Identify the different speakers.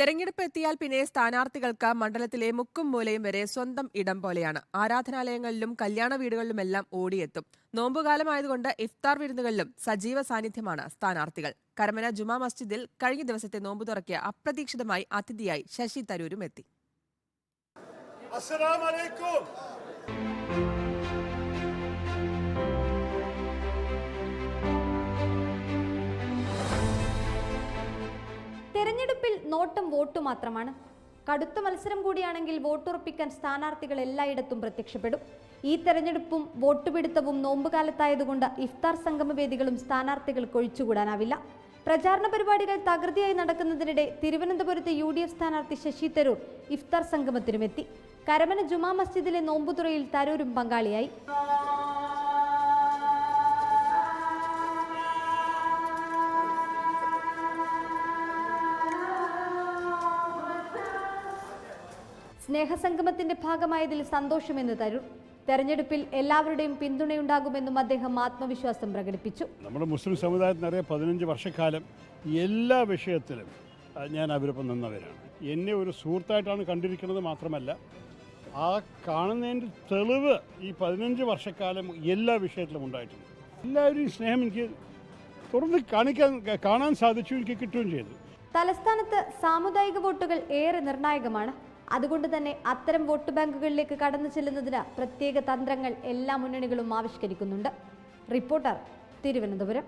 Speaker 1: തെരഞ്ഞെടുപ്പ് എത്തിയാൽ പിന്നെ സ്ഥാനാർത്ഥികൾക്ക് മണ്ഡലത്തിലെ മുക്കും മൂലയും വരെ സ്വന്തം ഇടം പോലെയാണ്. ആരാധനാലയങ്ങളിലും കല്യാണ വീടുകളിലുമെല്ലാം ഓടിയെത്തും. നോമ്പുകാലമായതുകൊണ്ട് ഇഫ്താർ വിരുന്നുകളിലും സജീവ സാന്നിധ്യമാണ് സ്ഥാനാർത്ഥികൾ. കരമന ജുമാ മസ്ജിദിൽ കഴിഞ്ഞ ദിവസത്തെ നോമ്പു തുറക്കിയ അപ്രതീക്ഷിതമായി അതിഥിയായി ശശി തരൂരും എത്തി.
Speaker 2: അസ്സലാമലൈക്കും
Speaker 3: തെരഞ്ഞെടുപ്പിൽ നോട്ടം വോട്ട് മാത്രമാണ്. കടുത്ത മത്സരം കൂടിയാണെങ്കിൽ വോട്ടുറപ്പിക്കാൻ സ്ഥാനാർത്ഥികൾ എല്ലായിടത്തും പ്രത്യക്ഷപ്പെടും. ഈ തെരഞ്ഞെടുപ്പും വോട്ടുപിടുത്തവും നോമ്പുകാലത്തായതുകൊണ്ട് ഇഫ്താർ സംഗമവേദികളും സ്ഥാനാർത്ഥികൾക്ക് ഒഴിച്ചുകൂടാനാവില്ല. പ്രചാരണ പരിപാടികൾ തകൃതിയായി നടക്കുന്നതിനിടെ തിരുവനന്തപുരത്തെ യു ഡി എഫ് സ്ഥാനാർത്ഥി ശശി തരൂർ ഇഫ്താർ സംഗമത്തിനുമെത്തി. കരമന ജുമാ മസ്ജിദിലെ നോമ്പുതുറയിൽ തരൂരും പങ്കാളിയായി. സ്നേഹസംഗമത്തിന്റെ ഭാഗമായതിൽ സന്തോഷമെന്ന് തരൂർ തെരഞ്ഞെടുപ്പിൽ എല്ലാവരുടെയും പിന്തുണയുണ്ടാകുമെന്നും അദ്ദേഹം ആത്മവിശ്വാസം പ്രകടിപ്പിച്ചു.
Speaker 4: നമ്മുടെ മുസ്ലിം സമുദായത്തിനറിയാം പതിനഞ്ച് വർഷക്കാലം എല്ലാ വിഷയത്തിലും ഞാൻ അവരൊപ്പം നിന്നവരാണ്. എന്നെ ഒരു സുഹൃത്തായിട്ടാണ് കണ്ടിരിക്കുന്നത് മാത്രമല്ല ആ കാണുന്നതിന്റെ തെളിവ് ഈ പതിനഞ്ച് വർഷക്കാലം എല്ലാ വിഷയത്തിലും ഉണ്ടായിട്ടുണ്ട്. എല്ലാവരും സ്നേഹം എനിക്ക് തുറന്ന് കാണിക്കാൻ കാണാൻ സാധിച്ചു എനിക്ക് കിട്ടുകയും ചെയ്തു.
Speaker 3: തലസ്ഥാനത്ത് സാമുദായിക വോട്ടുകൾ ഏറെ നിർണായകമാണ്. അതുകൊണ്ട് തന്നെ അത്തരം വോട്ട് ബാങ്കുകളിലേക്ക് കടന്നു ചെല്ലുന്നതിന് പ്രത്യേക തന്ത്രങ്ങൾ എല്ലാ മുന്നണികളും ആവിഷ്കരിക്കുന്നുണ്ട്. റിപ്പോർട്ടർ തിരുവനന്തപുരം.